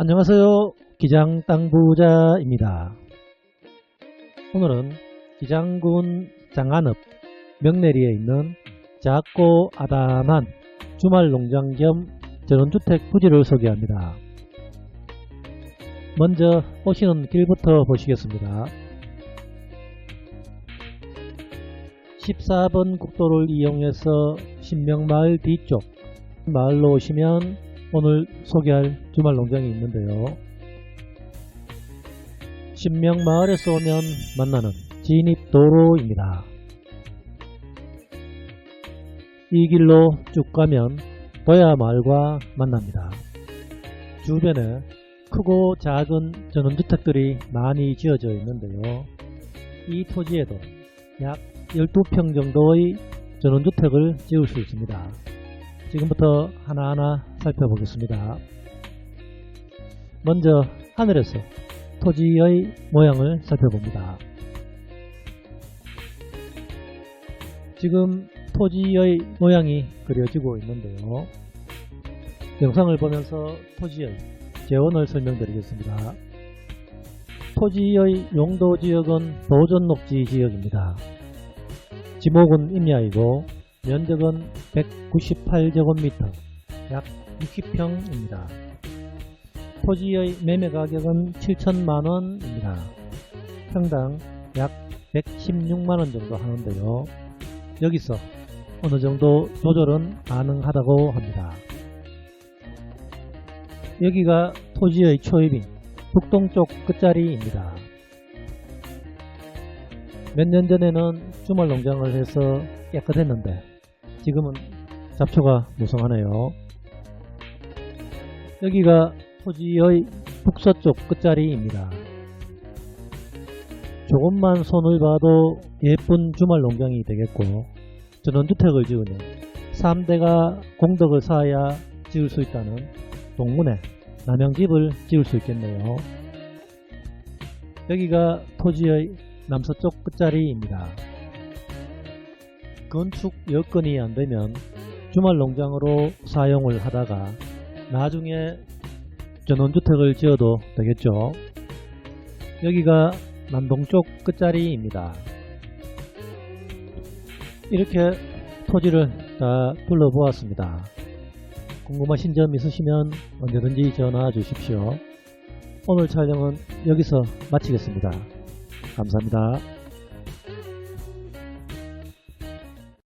안녕하세요. 기장 땅부자입니다. 오늘은 기장군 장안읍 명내리에 있는 작고 아담한 주말 농장 겸 전원주택 부지를 소개합니다. 먼저 오시는 길부터 보시겠습니다. 14번 국도를 이용해서 신명마을 뒤쪽 마을로 오시면 오늘 소개할 주말 농장이 있는데요. 신명 마을에서 오면 만나는 진입도로입니다. 이 길로 쭉 가면 도야 마을과 만납니다. 주변에 크고 작은 전원주택들이 많이 지어져 있는데요. 이 토지에도 약 12평 정도의 전원주택을 지을 수 있습니다. 지금부터 하나하나 살펴보겠습니다. 먼저 하늘에서 토지의 모양을 살펴봅니다. 지금 토지의 모양이 그려지고 있는데요. 영상을 보면서 토지의 재원을 설명드리겠습니다. 토지의 용도 지역은 도전녹지 지역입니다. 지목은 임야이고 면적은 198제곱미터, 약 60평입니다. 토지의 매매 가격은 7천만원입니다. 평당 약 116만원 정도 하는데요. 여기서 어느 정도 조절은 가능하다고 합니다. 여기가 토지의 초입인 북동쪽 끝자리입니다. 몇 년 전에는 주말 농장을 해서 깨끗했는데 지금은 잡초가 무성하네요. 여기가 토지의 북서쪽 끝자리입니다. 조금만 손을 봐도 예쁜 주말 농장이 되겠고 전원주택을 지으면 3대가 공덕을 쌓아야 지을 수 있다는 동문에 남양집을 지을 수 있겠네요. 여기가 토지의 남서쪽 끝자리입니다. 건축 여건이 안되면 주말 농장으로 사용을 하다가 나중에 전원주택을 지어도 되겠죠. 여기가 남동쪽 끝자리입니다. 이렇게 토지를 다 둘러보았습니다. 궁금하신 점 있으시면 언제든지 전화 주십시오. 오늘 촬영은 여기서 마치겠습니다. 감사합니다.